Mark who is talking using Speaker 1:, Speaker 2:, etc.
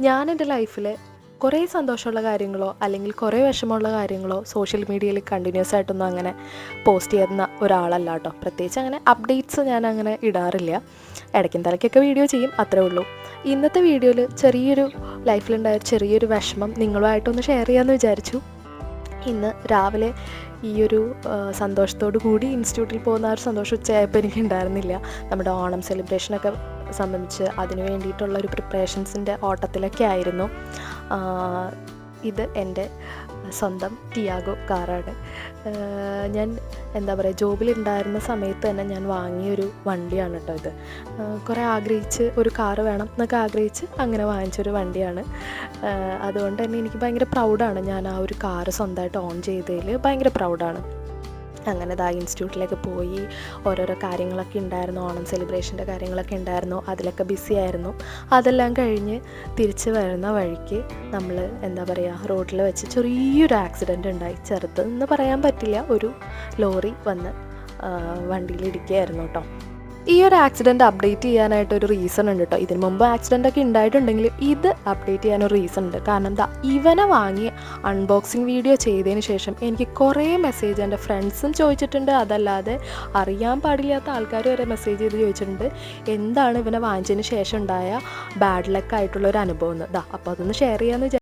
Speaker 1: ഞാൻ എന്റെ ലൈഫിൽ കുറേ സന്തോഷമുള്ള കാര്യങ്ങളോ അല്ലെങ്കിൽ കുറേ വിഷമമുള്ള കാര്യങ്ങളോ സോഷ്യൽ മീഡിയയിൽ കണ്ടിന്യൂസ് ആയിട്ടൊന്നും അങ്ങനെ പോസ്റ്റ് ചെയ്യുന്ന ഒരാളല്ല കേട്ടോ. പ്രത്യേകിച്ച് അങ്ങനെ അപ്ഡേറ്റ്സ് ഞാൻ അങ്ങനെ ഇടാറില്ല. ഇടയ്ക്കും തലയ്ക്കൊക്കെ വീഡിയോ ചെയ്യും അത്രേ ഉള്ളൂ. ഇന്നത്തെ വീഡിയോയിൽ ചെറിയൊരു ലൈഫിലുണ്ടായ ചെറിയൊരു വിഷമം നിങ്ങളുമായിട്ടൊന്ന് ഷെയർ ചെയ്യാമെന്ന് വിചാരിച്ചു. ഇന്ന് രാവിലെ ഈ ഒരു സന്തോഷത്തോടു കൂടി ഇൻസ്റ്റിറ്റ്യൂട്ടിൽ പോകുന്ന ആ ഒരു സന്തോഷം ഉച്ചയായപ്പോൾ എനിക്ക് ഉണ്ടായിരുന്നില്ല. നമ്മുടെ ഓണം സെലിബ്രേഷനൊക്കെ സംബന്ധിച്ച് അതിന് വേണ്ടിയിട്ടുള്ള ഒരു പ്രിപ്പറേഷൻസിന്റെ ഓട്ടത്തിലൊക്കെ ആയിരുന്നു. ഇത് എന്റെ സ്വന്തം ടിയാഗോ കാറാണ്. ഞാൻ എന്താ പറയുക ജോബിലുണ്ടായിരുന്ന സമയത്ത് തന്നെ ഞാൻ വാങ്ങിയൊരു വണ്ടിയാണ് കേട്ടോ ഇത്. കുറേ ആഗ്രഹിച്ച് ഒരു കാറ് വേണം എന്നൊക്കെ ആഗ്രഹിച്ച് അങ്ങനെ വാങ്ങിച്ചൊരു വണ്ടിയാണ്. അതുകൊണ്ട് തന്നെ എനിക്ക് ഭയങ്കര പ്രൗഡാണ് ഞാൻ ആ ഒരു കാറ് സ്വന്തമായിട്ട് ഓൺ ചെയ്തതിൽ ഭയങ്കര പ്രൗഡാണ് അങ്ങനെ ദാ ഇൻസ്റ്റിറ്റ്യൂട്ടിലേക്ക് പോയി ഓരോരോ കാര്യങ്ങളൊക്കെ ഉണ്ടായിരുന്നു. ഓണം സെലിബ്രേഷന്റെ കാര്യങ്ങളൊക്കെ ഉണ്ടായിരുന്നു. അതിലൊക്കെ ബിസി ആയിരുന്നു. അതെല്ലാം കഴിഞ്ഞ് തിരിച്ച് വരുന്ന വഴിക്ക് നമ്മൾ എന്താ പറയുക റോഡിൽ വെച്ച് ചെറിയൊരു ആക്സിഡന്റ് ഉണ്ടായി. ചെറുത് എന്ന് പറയാൻ പറ്റില്ല. ഒരു ലോറി വന്ന് വണ്ടിയിൽ ഇടിക്കുകയായിരുന്നു കേട്ടോ. ഈ ഒരു ആക്സിഡന്റ് അപ്ഡേറ്റ് ചെയ്യാനായിട്ട് ഒരു റീസൺ ഉണ്ട് കേട്ടോ ഇതിന് മുമ്പ് ആക്സിഡന്റ് ഒക്കെ ഉണ്ടായിട്ടുണ്ടെങ്കിൽ ഇത് അപ്ഡേറ്റ് ചെയ്യാൻ ഒരു റീസൺ ഉണ്ട്. കാരണം എന്താ ഇവനെ വാങ്ങി അൺബോക്സിങ് വീഡിയോ ചെയ്തതിന് ശേഷം എനിക്ക് കുറേ മെസ്സേജ് എന്റെ ഫ്രണ്ട്സും ചോദിച്ചിട്ടുണ്ട്. അതല്ലാതെ അറിയാൻ പാടില്ലാത്ത ആൾക്കാർ വരെ മെസ്സേജ് ചെയ്ത് ചോദിച്ചിട്ടുണ്ട്. എന്താണ് ഇവനെ വാങ്ങിച്ചതിന് ശേഷം ഉണ്ടായ ബാഡ് ലക്ക് ആയിട്ടുള്ള ഒരു അനുഭവം എന്ന്. ദാ അപ്പോൾ അതൊന്ന് ഷെയർ ചെയ്യാമെന്ന്